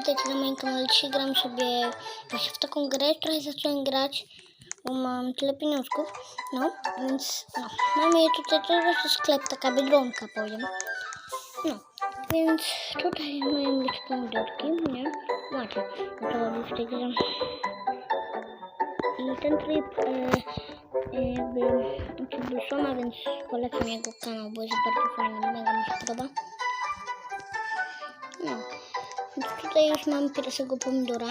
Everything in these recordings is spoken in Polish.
witajcie na moim kanale. Dzisiaj gram sobie właśnie w taką grę, trochę zacząłem grać, bo mam tyle pieniążków. No, więc no, mamy tutaj, to jest sklep, taka biedronka powiem. No, więc tutaj mają być pomidorki, nie? Macie, o to chodzi w tej grze. I ten tryb e, e, jakby jakby Szona, więc polecam jego kanał, bo jest bardzo fajny, mega mi się podoba. No. Tutaj już mam pierwszego pomidora.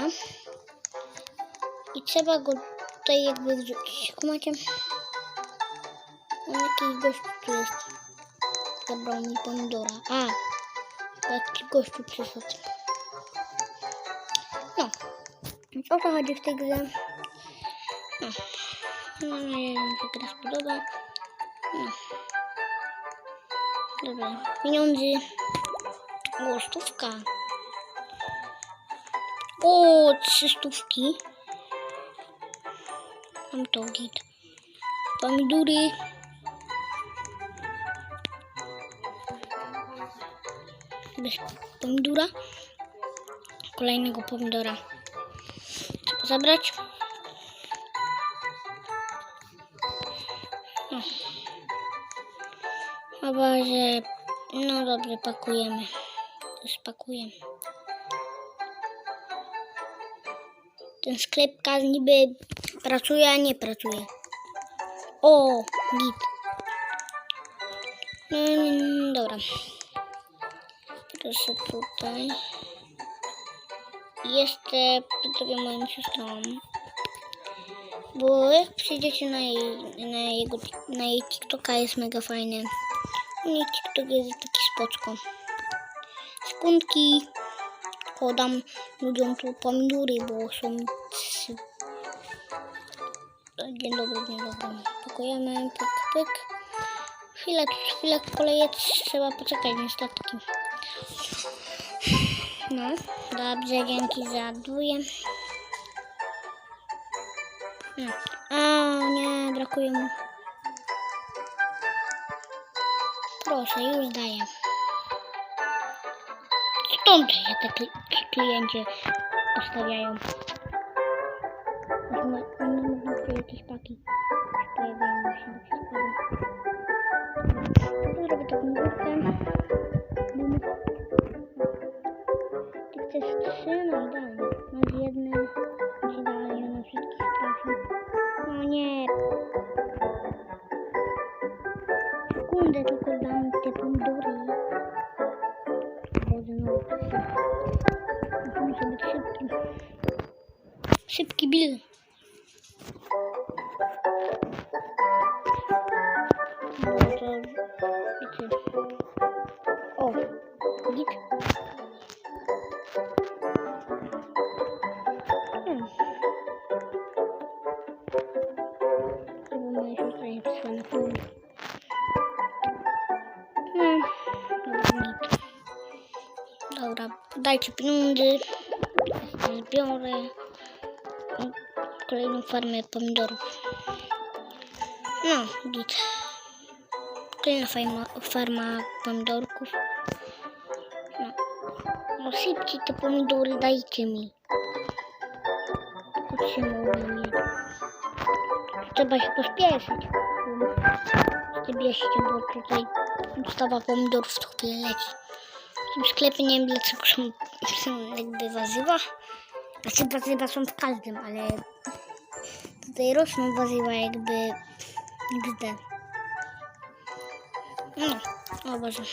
I trzeba go tutaj jakby wrzucić. Kumacie? On jakiś gościu tu jest. Zabrał mi pomidora. A! Taki gościu przyszedł. No. Więc o co chodzi w tej grze? No. No, nie wiem, czy gra. No. Dobra. Pieniądze. O. O, trzy stówki. Mam to git. Pomidory. Bez pomidora. Kolejnego pomidora. Trzeba zabrać. No. Chyba, że... No dobrze, pakujemy. Spakujemy. Ten sklepkarz niby pracuje, a nie pracuje. O, git. No, dobra. Proszę tutaj. Jeszcze potrzebuję moją siostrą. Bo jak przyjdziecie na jej, na jego, na jej TikToka jest mega fajny. U niej TikTok jest taki spoczko. Sekundki. Podam ludziom tu pomidory, bo są trzy. Dzień dobry, dzień dobry. Pakujemy, pyk, pyk. Chwilę, chwilę w kolejce trzeba poczekać niestety. No, dobrze, dzięki za dwóje. No. A, nie, brakuje mu. Proszę, już daję. Stąd się te kli- klienci ustawiają. Oni mówią, że jakieś paki pojawiają się zrobię taką górkę. Bum. Ty chcesz trzy? No idealnie. Masz jedne. Masz idealnie na wszystkich trafi. No nie. Nie przyszła na film. Hmm. Dobra, git. Dobra, dajcie pieniądze. Zbiorę kolejną farmę pomidorów. No, git. Kolejna farma, farma pomidorków. No. no szybciej te pomidory dajcie mi. Tylko się mówię, nie. Trzeba się pospieszyć. Nie bierzcie, bo tutaj dostawa pomidorów co chwilę leci. W sklepie nie wiem dlaczego są jakby warzywa. Znaczy warzywa są w każdym, ale tutaj rosną warzywa jakby XD. No, o Boże.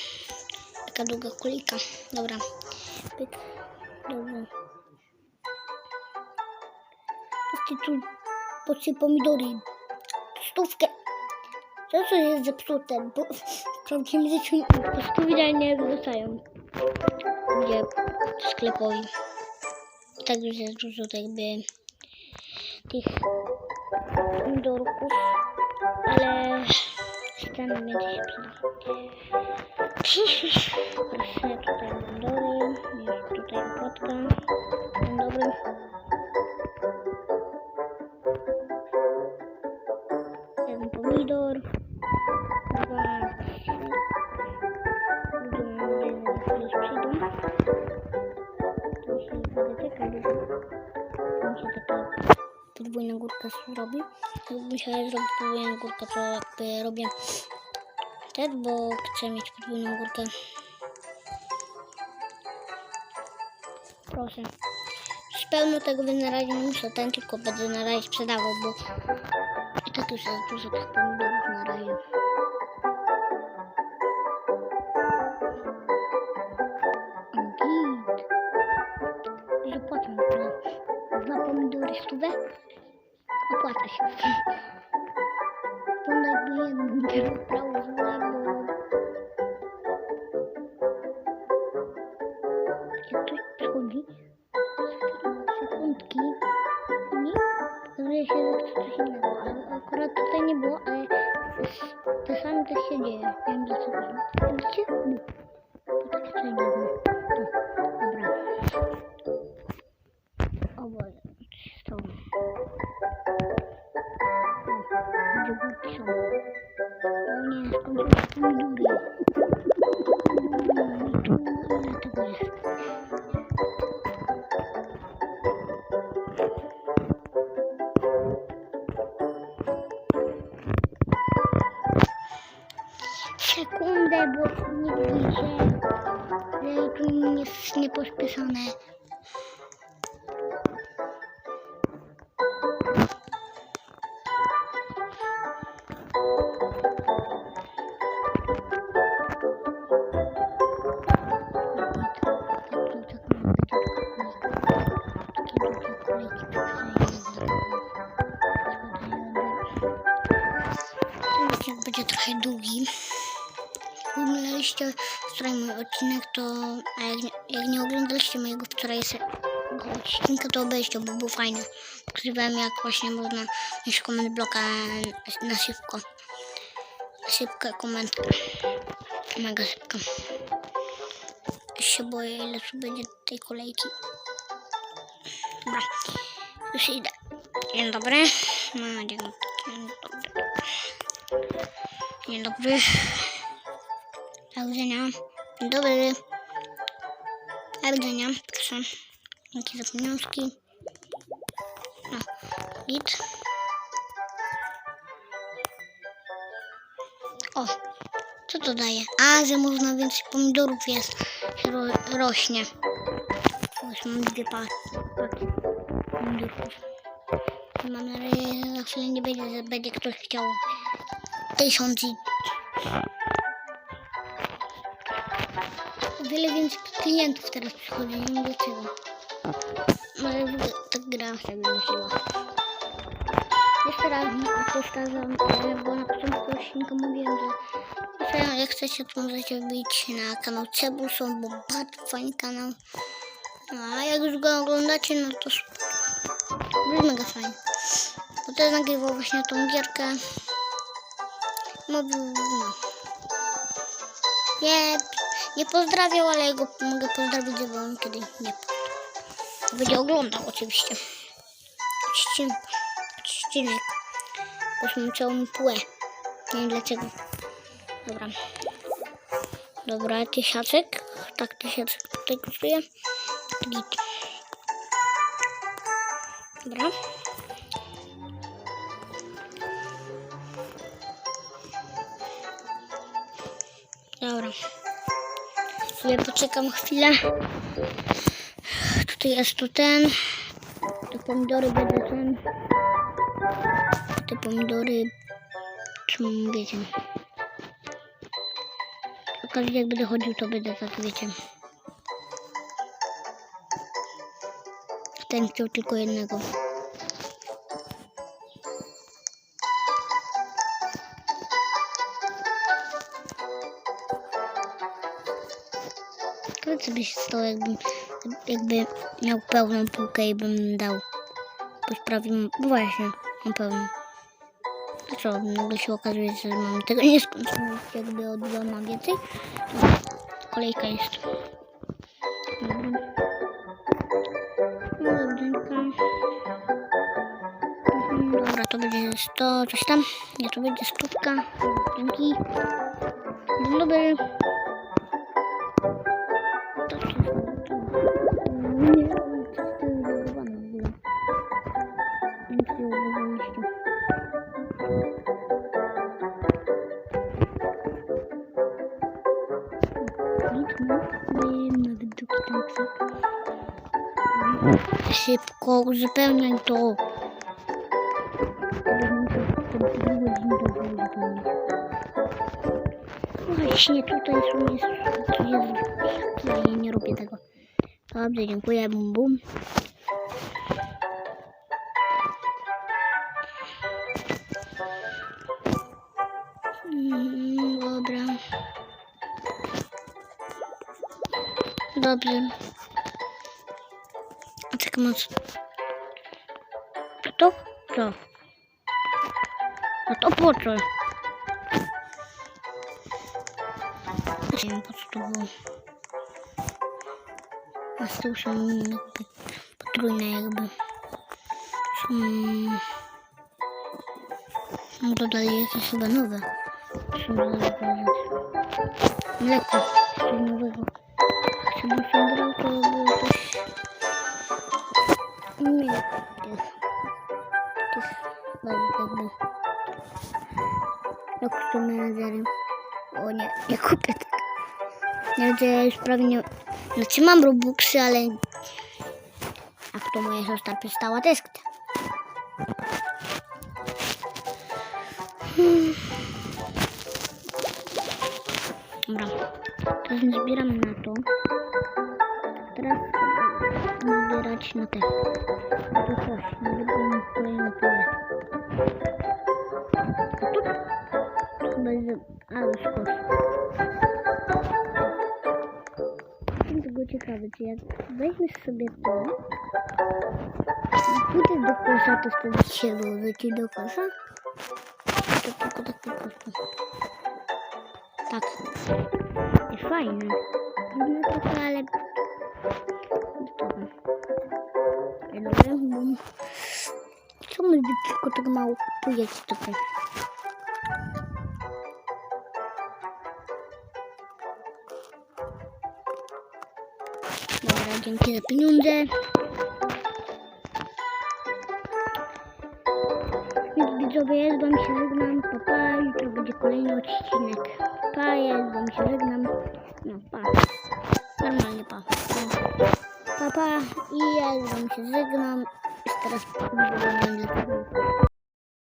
Taka długa kulika. Dobra. Pyk. Dobra. Patrzcie tu, patrzcie pomidory. Stówkę. Co to jest zepsute? Bo w prawdziwym życiu po prostu idealnie wracają. Gdzie sklepowi. I tak już jest dużo jakby tych pomidorków, ale ten będzie się przydał. Proszę, tutaj pomidory, jest tutaj kotka. Dzień dobry. Jeden pomidor. Dwa, czekał, mi się taka podwójna górka. Jakbym się zrobić podwójną górkę, to jakby robię ten, bo chcę mieć podwójną górkę. Proszę. Z pełno tego by na razie nie muszę ten, tylko będę na razie sprzedawał, bo i tak już jest dużo tych pomidorów na razie. Opłaca się. To jakby O, gdzie górki są? O nie, skończyły się pomidory. Mm, tu ile tego jest? Sekundę, bo nie widzicie, że tu jest niepośpieszone. Będzie trochę długi. Oglądaliście wczoraj mój odcinek, to a jak nie, jak nie oglądaliście mojego wczorajszego odcinka, to obejście, bo był fajny. Pokazywałem jak właśnie można mieć komend bloka na szybko. Szybka komendka. Mega szybka. Się boję, ile tu będzie tej kolejki. Dobra, już idę. Dzień dobry. No, dzień dobry. Dzień dobry. Do widzenia. Dzień dobry. Do widzenia. Proszę. Dzięki za pieniążki. No, git. O, co to daje? A, że można więcej pomidorów jest, ro, rośnie. Już mam dwie paki, pomidorów. Mam nadzieję, że za chwilę nie będzie, że będzie ktoś chciał tysiąc i o wiele więcej klientów teraz przychodzi, nie wiem dlaczego. Może tak gra sobie myślała. Jeszcze raz powtarzam, że bo na początku odcinka mówiłem, że jak chcecie, to możecie wbić na kanał Cebuson, bo bardzo fajny kanał. No, a jak już go oglądacie, no to super. Mega fajny. Bo też nagrywał właśnie tą gierkę. Nie, nie pozdrawiał, ale go mogę pozdrowić, żeby on kiedyś nie będzie oglądał oczywiście. Bo już mam całą płę. Nie wiem dlaczego. Dobra. Dobra, tysiaczek. Tak, tysiaczek tutaj kosztuje. Git. Dobra. Dobra. Sobie poczekam chwilę. Tutaj jest tu ten. Te pomidory będę ten. Te pomidory. Czy wiecie? Każdy jak będę chodził, to będę tak, wiecie. Ten chciał tylko jednego. Co by się stało, jakbym, jakby miał pełną półkę i bym dał. Bo prawie, no właśnie, mam pełną. Co, nagle się okazuje, że mam tego nie skończyć, jakby o dwa mam więcej. Kolejka jest. Dobra, to będzie 100, coś tam. Nie, to będzie stówka. Dzięki. Dzień dobry. Szybko uzupełniaj to. Właśnie tutaj są jest, tutaj nie robię tego. Dobrze, dziękuję, bum bum. Mm, Dobra. Dobrze. A tak masz. Co to? Co? A to po co? Nie wiem po co to było. A z tyłu są jakby potrójne jakby. Hmm. No dodali jakieś chyba nowe. Powiedzieć. Mleko. Menedżerem. O nie, nie kupię tego. Nie wiem, ja już prawie nie... Znaczy mam Robuxy, ale... Jak to moja siostra przestała też chce. Dobra. Teraz zbieramy na to. Teraz zbierać na te. To coś. Na drugą kolejne pole. A? Jest... A, już kosz. Jestem tego ciekawy, czy jak weźmiesz sobie to i pójdę do kosza, to wtedy się wróci do kosza? To tylko tak po prostu. Tak. I fajne. Dziwne trochę, ale... Dobra. Ja dobrze, bo... Co my tylko tak mało kupujecie tutaj? Dzięki za pieniądze. Więc widzowie, z wami się żegnam. Pa, pa. Jutro będzie kolejny odcinek. Pa, ja z wami się żegnam. No, pa. Normalnie pa. Pa, pa. I ja z wami się żegnam. Teraz będę